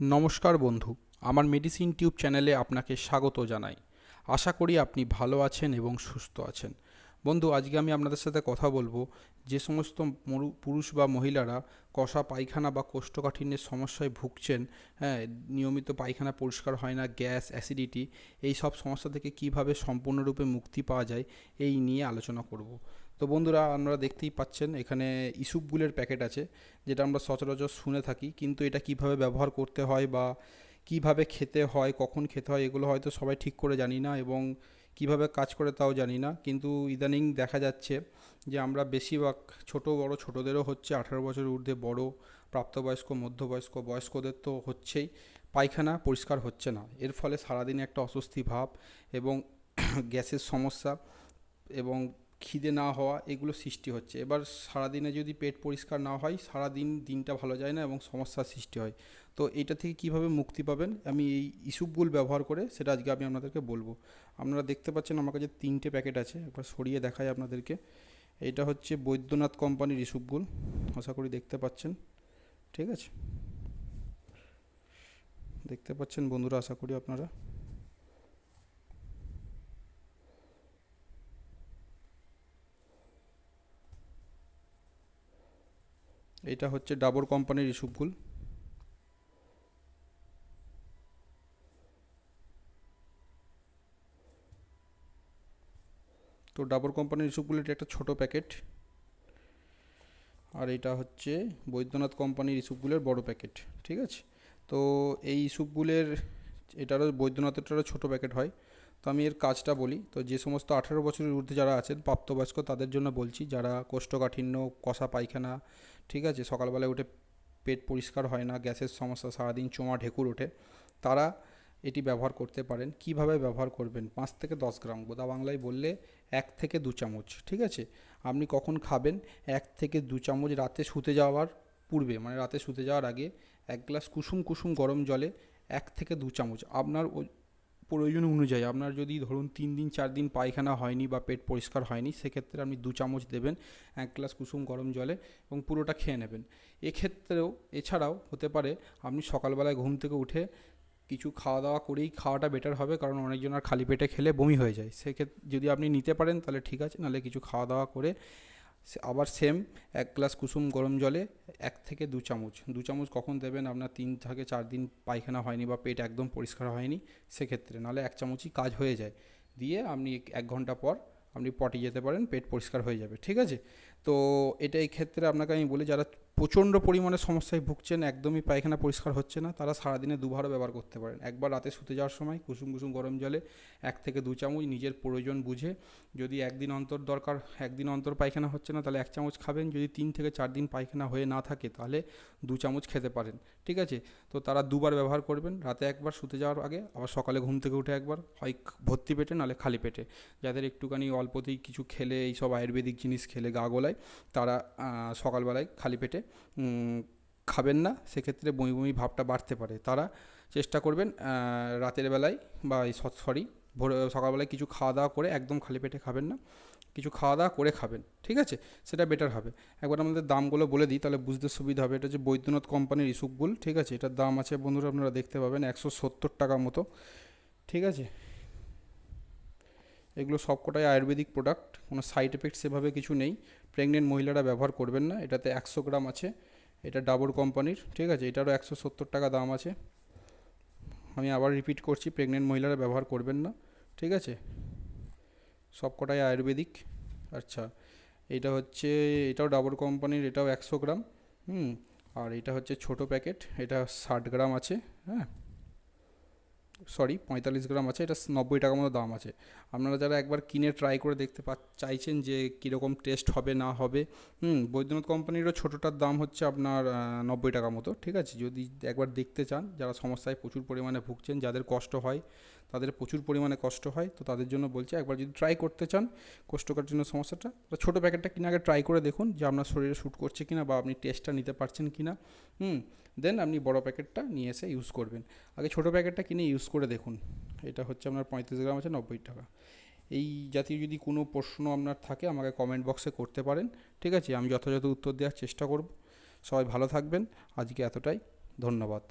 নমস্কার বন্ধু, আমার মেডিসিন টিউব চ্যানেলে আপনাকে স্বাগত জানাই। আশা করি আপনি ভালো আছেন এবং সুস্থ আছেন। বন্ধু, আজকে আমি আপনাদের সাথে কথা বলব যে সমস্ত পুরুষ বা মহিলারা কষা পায়খানা বা কোষ্ঠকাঠিন্যের সমস্যায় ভুগছেন হ্যাঁ নিয়মিত পায়খানা পরিষ্কার হয় না, গ্যাস অ্যাসিডিটি এই সব সমস্যা থেকে কীভাবে সম্পূর্ণরূপে মুক্তি পাওয়া যায়, এই নিয়ে আলোচনা করব। তো বন্ধুরা, আপনারা দেখতেই পাচ্ছেন, এখানে ইসুপগুলের প্যাকেট আছে, যেটা আমরা সচরাচর শুনে থাকি। কিন্তু এটা কীভাবে ব্যবহার করতে হয় বা কীভাবে খেতে হয়, কখন খেতে হয়, এগুলো হয়তো সবাই ঠিক করে জানি না এবং কীভাবে কাজ করে তাও জানি না। কিন্তু ইদানিং দেখা যাচ্ছে যে আমরা বেশিরভাগ ছোট, বড়, ছোটদেরও হচ্ছে আঠারো বছর ঊর্ধ্বে বড়, প্রাপ্তবয়স্ক, মধ্যবয়স্ক, বয়স্কদের তো হচ্ছেই, পায়খানা পরিষ্কার হচ্ছে না। এর ফলে সারাদিনে একটা অস্বস্তি ভাব এবং গ্যাসের সমস্যা এবং খিদে না হওয়া এগুলো সৃষ্টি হচ্ছে। এবার সারাদিনে যদি পেট পরিষ্কার না হয়, সারাদিন দিনটা ভালো যায় না এবং সমস্যার সৃষ্টি হয়। তো এটা থেকে কীভাবে মুক্তি পাবেন? আমি এই ইস্যুপগুল ব্যবহার করে সেটা আজকে আমি আপনাদেরকে বলব। আপনারা দেখতে পাচ্ছেন আমার কাছে তিনটে প্যাকেট আছে, একবার সরিয়ে দেখাই আপনাদেরকে। এটা হচ্ছে বৈদ্যনাথ কোম্পানির ইস্যুপগুল আশা করি দেখতে পাচ্ছেন। ঠিক আছে? দেখতে পাচ্ছেন বন্ধুরা, আশা করি আপনারা। এটা হচ্ছে ডাবর কোম্পানির ইস্যুপগুল তো ডাবর কোম্পানির ইস্যুপগুলো এটা একটা ছোট প্যাকেট। আর এটা হচ্ছে বৈদ্যনাথ কোম্পানির ইস্যুপগুলের বড় প্যাকেট, ঠিক আছে? তো এই ইস্যুপগুলের এটারও, বৈদ্যনাথেরটারও ছোট প্যাকেট হয়। তো আমি এর কাজটা বলি, তো যে সমস্ত আঠারো বছরের ঊর্ধ্বে যারা আছেন, প্রাপ্তবয়স্ক, তাদের জন্য বলছি, যারা কোষ্ঠকাঠিন্য, কষা পায়খানা ঠিক আছে, সকালবেলায় উঠে পেট পরিষ্কার হয় না, গ্যাসের সমস্যা, সারাদিন চোমা ঢেকুর ওঠে, তারা এটি ব্যবহার করতে পারেন। কীভাবে ব্যবহার করবেন? পাঁচ থেকে দশ গ্রাম, গোদা বাংলায় বললে এক থেকে দু চামচ, ঠিক আছে? আপনি কখন খাবেন? এক থেকে দু চামচ রাতে শুতে যাওয়ার পূর্বে মানে রাতে শুতে যাওয়ার আগে এক গ্লাস কুসুম কুসুম গরম জলে এক থেকে দু চামচ। আপনার প্রয়োজন অনুযায়ী আপনার যদি ধরুন তিন দিন, চার দিন পায়খানা হয়নি বা পেট পরিষ্কার হয়নি, সেক্ষেত্রে আপনি দু চামচ দেবেন, এক গ্লাস কুসুম গরম জলে এবং পুরোটা খেয়ে নেবেন। এক্ষেত্রেও, এছাড়াও হতে পারে আপনি সকালবেলায় ঘুম থেকে উঠে কিছু খাওয়া দাওয়া করেই খাওয়াটা বেটার হবে, কারণ অনেকজন আর খালি পেটে খেলে বমি হয়ে যায়। সেক্ষেত্রে যদি আপনি নিতে পারেন তাহলে ঠিক আছে, নাহলে কিছু খাওয়া দাওয়া করে আবার সেম এক গ্লাস কুসুম গরম জলে এক থেকে দু চামচ। দু চামচ কখন দেবেন? আপনার তিন থেকে চার দিন পায়খানা হয়নি বা পেট একদম পরিষ্কার হয়নি, সেক্ষেত্রে। নাহলে এক চামচই কাজ হয়ে যায়। দিয়ে আপনি এক- ঘণ্টা পর আপনি পটে যেতে পারেন, পেট পরিষ্কার হয়ে যাবে। ঠিক আছে? তো এটা এই ক্ষেত্রে আপনাকে আমি বলি, যারা প্রচণ্ড পরিমাণে সমস্যায় ভুগছেন, একদমই পায়খানা পরিষ্কার হচ্ছে না, তারা সারাদিনে দুবারও ব্যবহার করতে পারেন। একবার রাতে শুতে যাওয়ার সময় কুসুম কুসুম গরম জলে এক থেকে দু চামচ নিজের প্রয়োজন বুঝে যদি একদিন অন্তর দরকার, একদিন অন্তর পায়খানা হচ্ছে না, তাহলে এক চামচ খাবেন। যদি তিন থেকে চার দিন পায়খানা হয়ে না থাকে, তাহলে দু চামচ খেতে পারেন, ঠিক আছে? তো তারা দুবার ব্যবহার করবেন, রাতে একবার শুতে যাওয়ার আগে, আবার সকালে ঘুম থেকে উঠে একবার, হয় ভর্তি পেটে, নাহলে খালি পেটে। যাদের একটুখানি অল্পতেই কিছু খেলে, এইসব আয়ুর্বেদিক জিনিস খেলে গা গোলায় তারা সকালবেলায় খালি পেটে খাবেন না, সেক্ষেত্রে বমি বমি ভাবটা বাড়তে পারে। তারা চেষ্টা করবেন রাতের বেলায় বা সরি, ভোর, সকালবেলায় কিছু খাওয়া দাওয়া করে একদম খালি পেটে খাবেন না, কিছু খাওয়া দাওয়া করে খাবেন, ঠিক আছে? সেটা বেটার হবে। একবার আমাদের দামগুলো বলে দিই, তাহলে বুঝতে সুবিধা হবে। এটা হচ্ছে বৈদ্যনাথ কোম্পানির ইসুকগুল ঠিক আছে? এটার দাম আছে, বন্ধুরা আপনারা দেখতে পাবেন, একশো সত্তর টাকা মতো, ঠিক আছে? এগুলো সবকটাই আয়ুর্বেদিক প্রোডাক্ট কোনো সাইড এফেক্ট সেভাবে কিছু নেই। প্রেগনেন্ট মহিলারা ব্যবহার করবেন না, এটাতে একশো গ্রাম আছে, এটা ডাবর কোম্পানির ঠিক আছে? এটারও একশো সত্তর টাকা দাম আছে। আমি আবার রিপিট করছি প্রেগনেন্ট মহিলারা ব্যবহার করবেন না, ঠিক আছে? সবকটাই আয়ুর্বেদিক। আচ্ছা এটা হচ্ছে, এটাও ডাবর কোম্পানির এটাও একশো গ্রাম, হুম? আর এটা হচ্ছে ছোট প্যাকেট এটা ষাট গ্রাম আছে হ্যাঁ? সরি, পঁয়তাল্লিশ গ্রাম আছে, এটা নব্বই টাকা মতো দাম আছে। আপনারা যারা একবার কিনে ট্রাই করে দেখতে পা, চাইছেন যে কীরকম টেস্ট হবে, না হবে, হুম, বৈদ্যনাথ কোম্পানিরও ছোটোটার দাম হচ্ছে আপনার নব্বই টাকা মতো, ঠিক আছে? যদি একবার দেখতে চান, যারা সমস্যায় প্রচুর পরিমাণে ভুগছেন, যাদের কষ্ট হয় তাদের প্রচুর পরিমাণে কষ্ট হয়, তো তাদের জন্য বলছি একবার যদি ট্রাই করতে চান কোষ্ঠকাঠিন্য সমস্যাটা ছোটো প্যাকেটটা কিনে আগে ট্রাই করে দেখুন যে আপনার শরীরে শ্যুট করছে কিনা বা আপনি টেস্টটা নিতে পারছেন কিনা। হুম দেন আপনি বড় প্যাকেটটা নিয়ে এসে ইউজ করবেন। আগে ছোটো প্যাকেটটা কিনে ইউজ করে দেখুন, এটা হচ্ছে আপনার পঁয়ত্রিশ গ্রাম আছে নব্বই টাকা। এই জাতীয় যদি কোনো প্রশ্ন আপনার থাকে আমাকে কমেন্ট বক্সে করতে পারেন, ঠিক আছে? আমি যথাযথ উত্তর দেওয়ার চেষ্টা করব। সবাই ভালো থাকবেন, আজকে এতটাই, ধন্যবাদ।